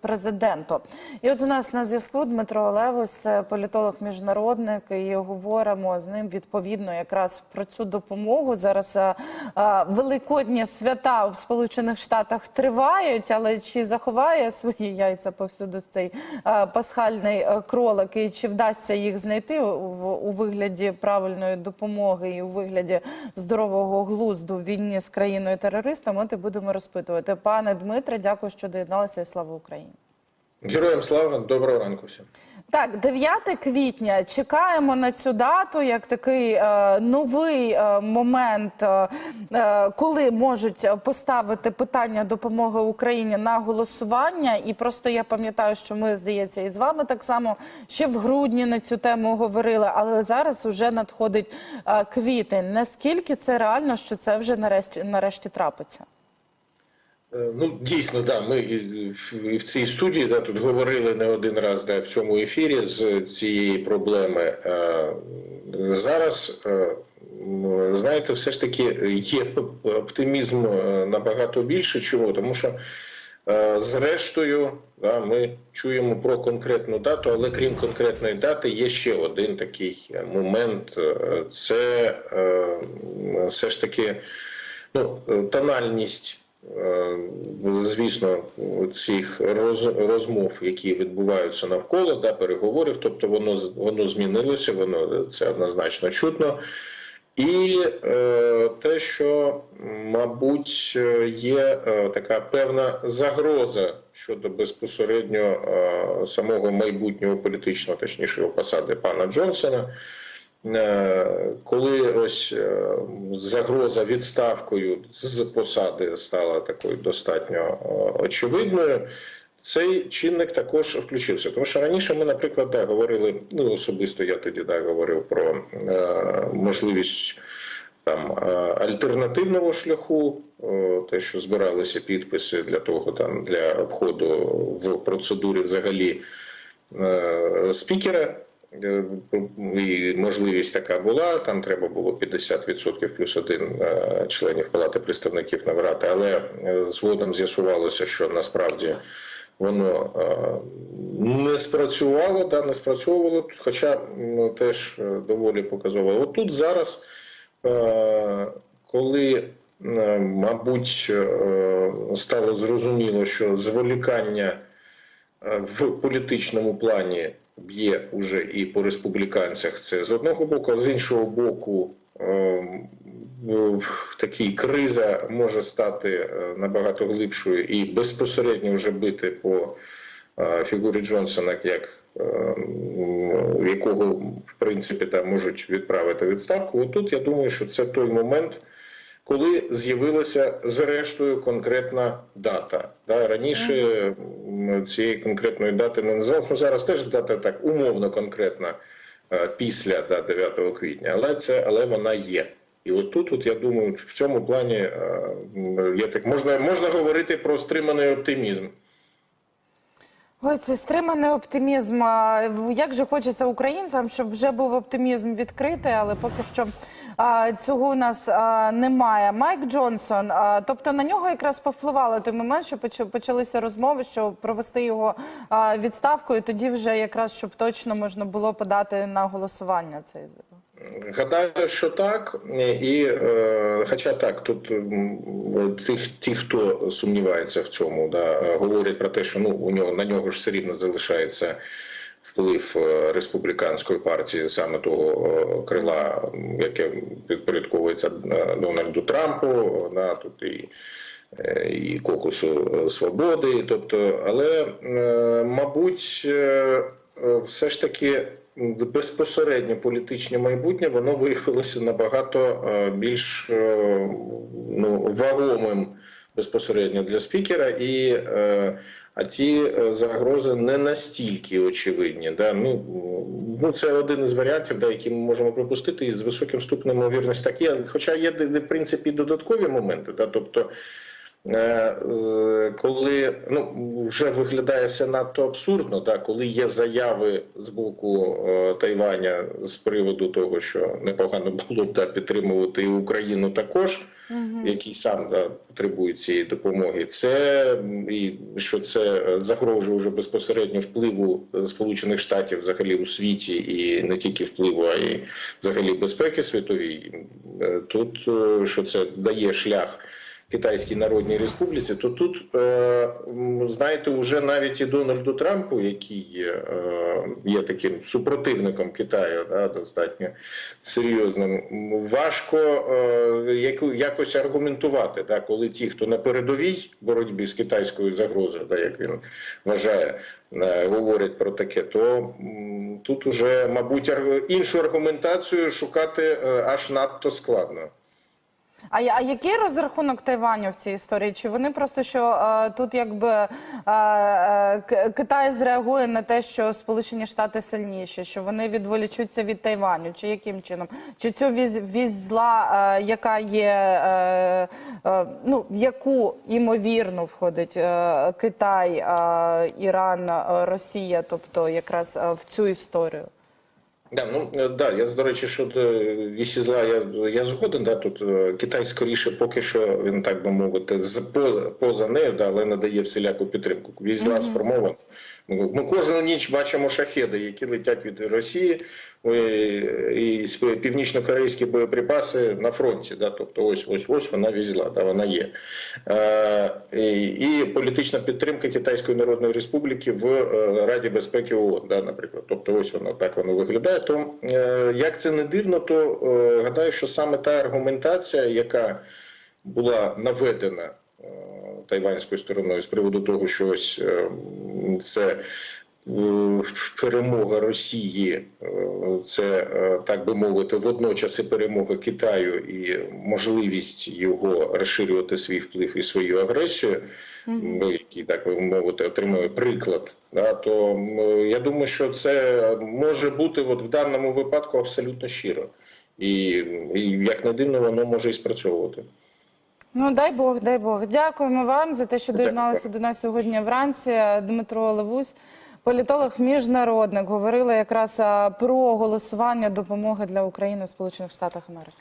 Президенту. І от у нас на зв'язку Дмитро Олевось, політолог-міжнародник, і говоримо з ним відповідно якраз про цю допомогу. Зараз а, а, великодні свята в Сполучених Штатах тривають, але чи заховає свої яйця повсюду цей а, пасхальний кролик, і чи вдасться їх знайти у, у вигляді правильної допомоги і у вигляді здорового глузду в війні з країною терористом? От і будемо розпитувати. Пане Дмитре, дякую, що доєдналися. І слава Україні. Героям слава, доброго ранку всім. Так, 9 квітня. Чекаємо на цю дату як такий е, новий е, момент, е, е, коли можуть поставити питання допомоги Україні на голосування. І просто я пам'ятаю, що ми здається і з вами так само ще в грудні на цю тему говорили, але зараз вже надходить е, квітень. Наскільки це реально, що це вже нарешті нарешті трапиться? Е, Ну, дійсно, да, ми і в- цій студії да, тут говорили не один раз да, в цьому ефірі з цієї проблеми. Е, Зараз, е, знаєте, все ж таки є оптимізм набагато більше. Чому? Тому що, зрештою, да, ми чуємо про конкретну дату, але крім конкретної дати, є ще один такий момент. Це все ж таки ну, тональність. Е, Звісно, цих роз- розмов, які відбуваються навколо да, переговорів, тобто воно воно змінилося, воно це однозначно чутно. І е, те, що, мабуть, є е, така певна загроза щодо безпосередньо е, самого майбутнього політичного, точнішого посади пана Джонсона. Е, коли ось е, загроза відставкою з посади стала такою достатньо е, очевидною, цей чинник також включився. Тому що раніше ми, наприклад, да, говорили, ну особисто я тоді да, говорив про е, можливість там е, альтернативного шляху, е, те, що збиралися підписи для того, там для обходу в процедурі взагалі е, спікера. Е, І можливість така була. Там треба було 50% плюс один е, членів Палати представників набрати, але е, згодом з'ясувалося, що насправді воно не спрацювало, да, не спрацьовувало, хоча ну, теж доволі показово. От тут зараз, коли мабуть, стало зрозуміло, що зволікання в політичному плані б'є уже і по республіканцях. Це з одного боку, а з іншого боку, ем, в такій криза може стати е, набагато глибшою і безпосередньо вже бити по е, фігурі Джонсона, як ем, якого в принципі там можуть відправити відставку. Отут я думаю, що це той момент. Коли з'явилася зрештою конкретна дата, да раніше цієї конкретної дати не називалось, ну зараз теж дата так умовно конкретна е, після да, 9 квітня, але це але вона є. І от тут, от я думаю, в цьому плані е, я так можна можна говорити про стриманий оптимізм. Ой, це стриманий оптимізм. Як же хочеться українцям, щоб вже був оптимізм відкритий, але поки що а, цього у нас а, немає. Майк Джонсон, а, тобто на нього якраз повпливало той момент, що поч- почалися розмови, що провести його а, відставку, і тоді вже якраз щоб точно можна було подати на голосування цей. Гадаю, що так, і е, хоча так, тут м, тих, ті, хто сумнівається в цьому, да, говорять про те, що ну у нього на нього ж все рівно залишається вплив е, республіканської партії, саме того е, крила, яке підпорядковується е, Дональду Трампу, на тут і. І кокусу свободи, тобто, але мабуть, все ж таки безпосередньо політичне майбутнє воно виявилося набагато е, більш е, ну, вагомим безпосередньо для спікера, і е, а ті загрози не настільки очевидні. Да? Ну, ну це один із варіантів, да, які ми можемо пропустити, і з високим ступенем ймовірності так є. Хоча є в принципі додаткові моменти, да, тобто. Е, коли ну вже виглядає все надто абсурдно, да, коли є заяви з боку е, Тайваня з приводу того, що непогано було б да, підтримувати і Україну також, який сам да, потребує цієї допомоги, це і що це загрожує вже безпосередньо впливу е, Сполучених Штатів взагалі у світі, і не тільки впливу, а й взагалі безпеки світовій. Е, Тут що це дає шлях. Китайській Народній Республіці, то тут е, знаєте, вже навіть і Дональду Трампу, який е, є таким супротивником Китаю, да, достатньо серйозним, важко е, якось аргументувати, да, коли ті, хто на передовій боротьбі з китайською загрозою, да, як він вважає, е, говорять про таке, то тут уже, мабуть, іншу аргументацію шукати е, аж надто складно. А, а який розрахунок Тайваню в цій історії? Чи вони просто що е, тут якби е, е, К- Китай зреагує на те, що Сполучені Штати сильніші, що вони відволічуться від Тайваню? Чи яким чином? Чи цю віз, е, яка є, е, е, ну в яку ймовірно входить е, Китай, е, Іран, е, Росія, тобто якраз е, в цю історію? Да, ну е, да, я до речі, щодо вісі зла, я, я згоден. Да, тут е, Китай скоріше поки що він так би мовити, з поза, поза нею, да, але надає всіляку підтримку. Вісь зла сформована. Ми, ми кожну ніч бачимо шахеди, які летять від Росії е, і північно-корейські боєприпаси на фронті. Да, тобто ось ось ось вона вісь зла, да, вона є. Е, і, політична підтримка Китайської Народної Республіки в е, Раді безпеки ООН, да, наприклад. Тобто, ось воно так воно виглядає. То як це не дивно, то гадаю, що саме та аргументація, яка була наведена тайванською стороною з приводу того, що ось це. е, Перемога Росії, е, це е, так би мовити, водночас і перемога Китаю і можливість його розширювати свій вплив і свою агресію, ну, який так би мовити, отримує приклад. Да, то я думаю, що це може бути от в даному випадку абсолютно щиро, і, і як не дивно, воно може і спрацьовувати. Ну, дай Бог, дай Бог. Дякуємо вам за те, що доєдналися до нас сьогодні вранці. Дмитро Левусь, політолог міжнародник, говорили якраз про голосування допомоги для України в Сполучених Штатах Америки.